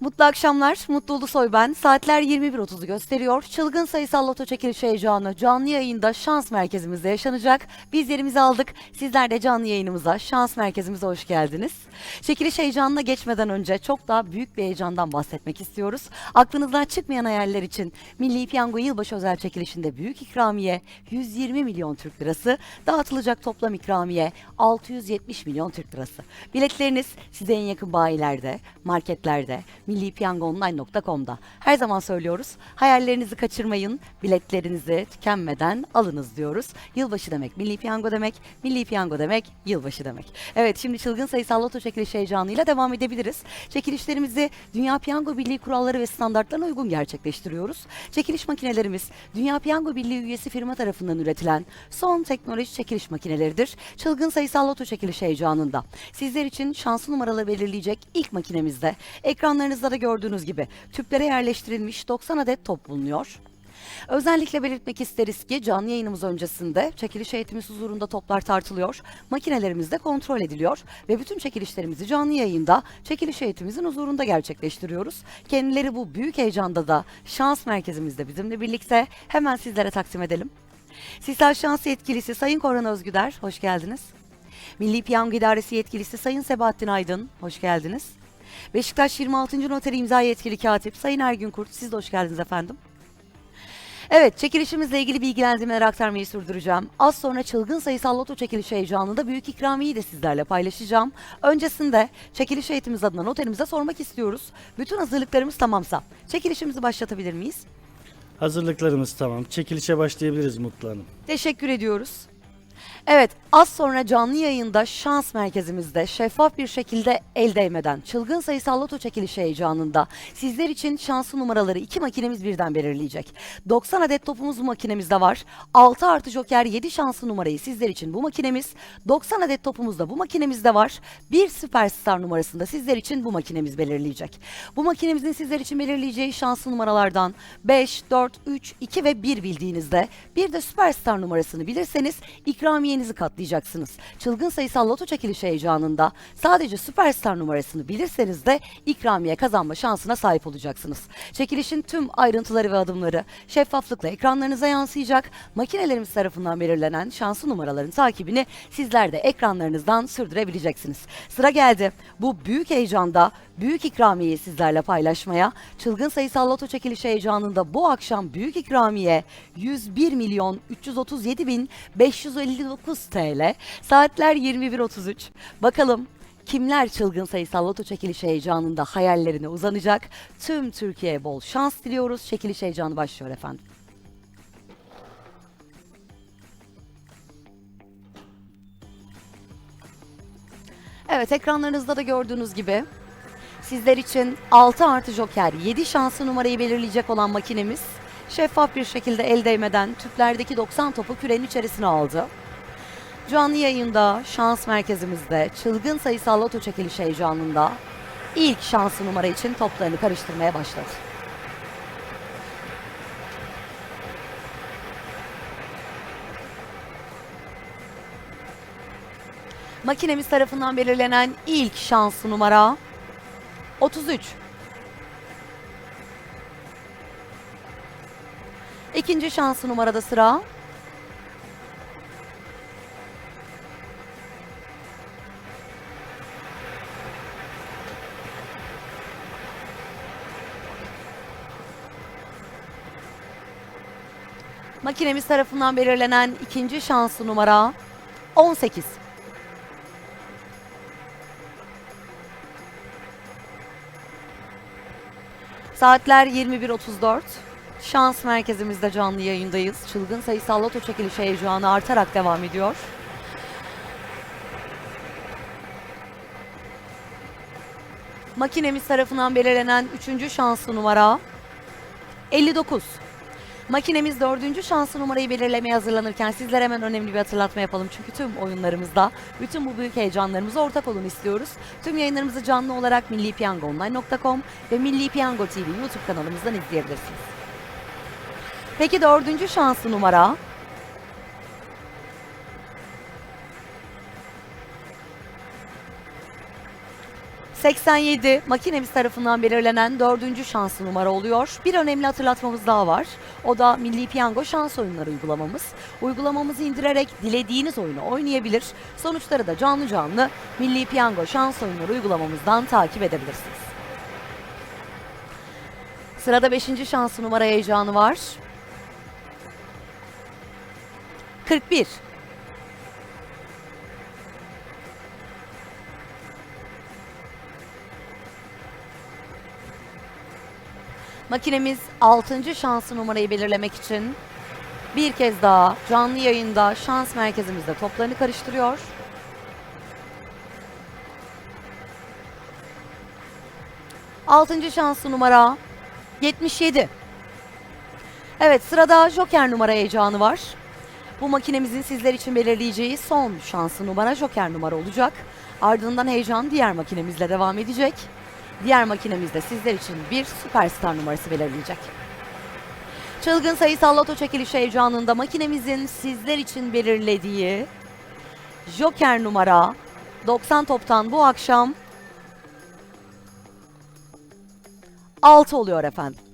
Mutlu akşamlar, Mutlu Ulusoy ben. Saatler 21.30'u gösteriyor. Çılgın sayısal loto çekilişi heyecanı canlı yayında şans merkezimizde yaşanacak. Biz yerimizi aldık. Sizler de canlı yayınımıza, şans merkezimize hoş geldiniz. Çekiliş heyecanına geçmeden önce çok daha büyük bir heyecandan bahsetmek istiyoruz. Aklınızdan çıkmayan hayaller için Milli Piyango Yılbaşı özel çekilişinde büyük ikramiye 120 milyon Türk lirası, dağıtılacak toplam ikramiye 670 milyon Türk lirası. Biletleriniz size en yakın bayilerde, marketlerde, millipiyangoonline.com'da. Her zaman söylüyoruz. Hayallerinizi kaçırmayın. Biletlerinizi tükenmeden alınız diyoruz. Yılbaşı demek Milli Piyango demek. Milli Piyango demek yılbaşı demek. Evet şimdi çılgın sayısal loto çekilişi heyecanıyla devam edebiliriz. Çekilişlerimizi Dünya Piyango Birliği kuralları ve standartlarına uygun gerçekleştiriyoruz. Çekiliş makinelerimiz Dünya Piyango Birliği üyesi firma tarafından üretilen son teknoloji çekiliş makineleridir. Çılgın sayısal loto çekiliş heyecanında. Sizler için şanslı numaraları belirleyecek ilk makinemizde ekranlarınızda da gördüğünüz gibi tüplere yerleştirilmiş 90 adet top bulunuyor. Özellikle belirtmek isteriz ki canlı yayınımız öncesinde çekiliş heyetimiz huzurunda toplar tartılıyor, makinelerimiz de kontrol ediliyor ve bütün çekilişlerimizi canlı yayında çekiliş heyetimizin huzurunda gerçekleştiriyoruz. Kendileri bu büyük heyecanda da şans merkezimizde bizimle birlikte hemen sizlere takdim edelim. Sistem Şans Yetkilisi Sayın Korhan Özgüder, hoş geldiniz. Milli Piyango İdaresi Yetkilisi Sayın Sebahattin Aydın, hoş geldiniz. Beşiktaş 26. Noteri İmza Yetkili Katip Sayın Ergün Kurt, siz de hoş geldiniz efendim. Evet, çekilişimizle ilgili bilgilendirmeleri aktarmayı sürdüreceğim. Az sonra çılgın sayısal loto çekilişi heyecanında büyük ikramiyeyi de sizlerle paylaşacağım. Öncesinde çekiliş heyetimiz adına noterimize sormak istiyoruz. Bütün hazırlıklarımız tamamsa çekilişimizi başlatabilir miyiz? Hazırlıklarımız tamam. Çekilişe başlayabiliriz Mutlu Hanım. Teşekkür ediyoruz. Evet, az sonra canlı yayında şans merkezimizde şeffaf bir şekilde el değmeden çılgın sayısal loto çekilişi heyecanında sizler için şanslı numaraları iki makinemiz birden belirleyecek. 90 adet topumuz bu makinemizde var. 6 artı joker 7 şanslı numarayı sizler için bu makinemiz. 90 adet topumuz da bu makinemizde var. Bir süperstar numarasında sizler için bu makinemiz belirleyecek. Bu makinemizin sizler için belirleyeceği şanslı numaralardan 5, 4, 3, 2 ve 1 bildiğinizde bir de süperstar numarasını bilirseniz ikramiyenizi katlayacaksınız. Çılgın sayısal loto çekilişi heyecanında sadece süperstar numarasını bilirseniz de ikramiye kazanma şansına sahip olacaksınız. Çekilişin tüm ayrıntıları ve adımları şeffaflıkla ekranlarınıza yansıyacak. Makinelerimiz tarafından belirlenen şanslı numaraların takibini sizler de ekranlarınızdan sürdürebileceksiniz. Sıra geldi. Bu büyük heyecanda büyük ikramiyeyi sizlerle paylaşmaya. Çılgın sayısal loto çekilişi heyecanında bu akşam büyük ikramiye 101 milyon 337 bin 559 TL. Saatler 21.33. Bakalım kimler çılgın sayısal loto çekilişi heyecanında hayallerine uzanacak? Tüm Türkiye'ye bol şans diliyoruz. Çekiliş heyecanı başlıyor efendim. Evet ekranlarınızda da gördüğünüz gibi Sizler için 6 artı joker 7 şanslı numarayı belirleyecek olan makinemiz şeffaf bir şekilde el değmeden tüplerdeki 90 topu kürenin içerisine aldı. Canlı yayında şans merkezimizde çılgın sayısal loto çekilişi heyecanında ilk şanslı numara için toplarını karıştırmaya başladı. Makinemiz tarafından belirlenen ilk şanslı numara 33. İkinci şanslı numarada sıra. Makinemiz tarafından belirlenen ikinci şanslı numara 18. Saatler 21.34. Şans merkezimizde canlı yayındayız. Çılgın sayısal loto çekilişi heyecanı artarak devam ediyor. Makinemiz tarafından belirlenen 3. şanslı numara 59. Makinemiz dördüncü şanslı numarayı belirlemeye hazırlanırken sizlere hemen önemli bir hatırlatma yapalım. Çünkü tüm oyunlarımızda bütün bu büyük heyecanlarımıza ortak olun istiyoruz. Tüm yayınlarımızı canlı olarak millipiyangoonline.com ve Milli Piyango TV YouTube kanalımızdan izleyebilirsiniz. Peki dördüncü şanslı numara? 87 makinemiz tarafından belirlenen dördüncü şanslı numara oluyor. Bir önemli hatırlatmamız daha var. O da Milli Piyango şans oyunları uygulamamız. Uygulamamızı indirerek dilediğiniz oyunu oynayabilir. Sonuçları da canlı canlı Milli Piyango şans oyunları uygulamamızdan takip edebilirsiniz. Sırada 5. şanslı numara heyecanı var. 41 Makinemiz 6. şanslı numarayı belirlemek için bir kez daha canlı yayında şans merkezimizde toplarını karıştırıyor. Altıncı şanslı numara 77. Evet sırada Joker numara heyecanı var. Bu makinemizin sizler için belirleyeceği son şanslı numara Joker numara olacak. Ardından heyecan diğer makinemizle devam edecek. Diğer makinemizde sizler için bir süperstar numarası belirleyecek. Çılgın sayısal loto çekilişi heyecanında makinemizin sizler için belirlediği Joker numara 90 toptan bu akşam 6 oluyor efendim.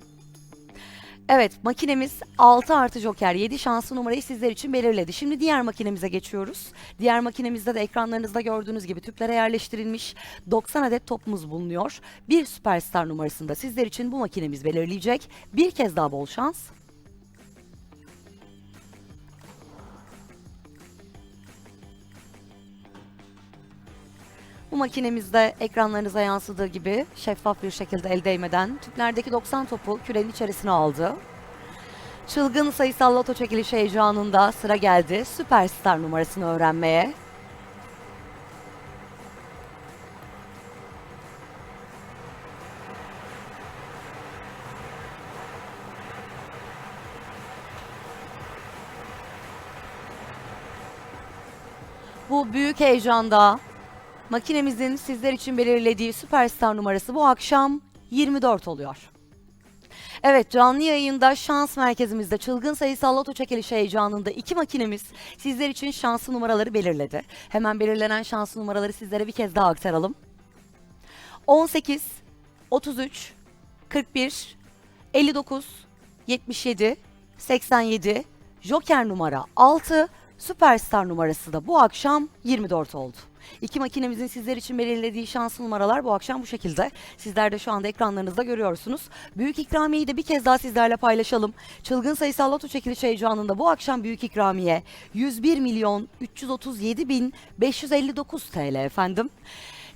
Evet makinemiz 6 artı joker 7 şanslı numarayı sizler için belirledi. Şimdi diğer makinemize geçiyoruz. Diğer makinemizde de ekranlarınızda gördüğünüz gibi tüplere yerleştirilmiş 90 adet topumuz bulunuyor. Bir süperstar numarasında sizler için bu makinemiz belirleyecek. Bir kez daha bol şans. Bu makinemizde ekranlarınıza yansıdığı gibi şeffaf bir şekilde el değmeden tüplerdeki 90 topu kürenin içerisine aldı. Çılgın sayısal loto çekilişi heyecanında sıra geldi süperstar numarasını öğrenmeye. Bu büyük heyecanda makinemizin sizler için belirlediği süperstar numarası bu akşam 24 oluyor. Evet canlı yayında şans merkezimizde çılgın sayısal loto çekilişi heyecanında iki makinemiz sizler için şanslı numaraları belirledi. Hemen belirlenen şanslı numaraları sizlere bir kez daha aktaralım. 18, 33, 41, 59, 77, 87, Joker numara 6, Süperstar numarası da bu akşam 24 oldu. İki makinemizin sizler için belirlediği şanslı numaralar bu akşam bu şekilde. Sizler de şu anda ekranlarınızda görüyorsunuz. Büyük ikramiyeyi de bir kez daha sizlerle paylaşalım. Çılgın sayısal loto çekilişi heyecanında bu akşam büyük ikramiye 101 milyon 337 bin 559 TL efendim.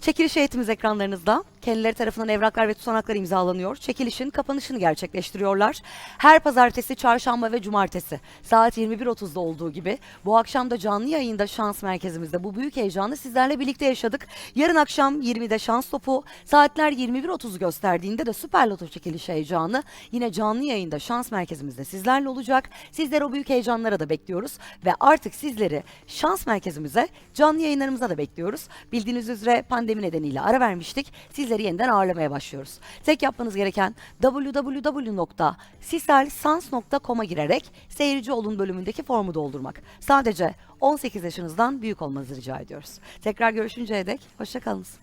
Çekiliş heyetimiz ekranlarınızda. Kendileri tarafından evraklar ve tutanaklar imzalanıyor. Çekilişin kapanışını gerçekleştiriyorlar. Her pazartesi, çarşamba ve cumartesi saat 21.30'da olduğu gibi bu akşam da canlı yayında şans merkezimizde bu büyük heyecanı sizlerle birlikte yaşadık. Yarın akşam 20'de şans topu, saatler 21.30'u gösterdiğinde de süper loto çekilişi heyecanı yine canlı yayında şans merkezimizde sizlerle olacak. Sizleri o büyük heyecanlara da bekliyoruz ve artık sizleri şans merkezimize canlı yayınlarımıza da bekliyoruz. Bildiğiniz üzere pandemi nedeniyle ara vermiştik. Sizleri yeniden ağırlamaya başlıyoruz. Tek yapmanız gereken www.siselsans.com'a girerek seyirci olun bölümündeki formu doldurmak. Sadece 18 yaşınızdan büyük olmanızı rica ediyoruz. Tekrar görüşünceye dek hoşçakalınız.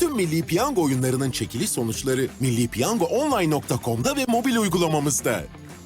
Tüm Milli Piyango oyunlarının çekiliş sonuçları millipiyangoonline.com'da ve mobil uygulamamızda.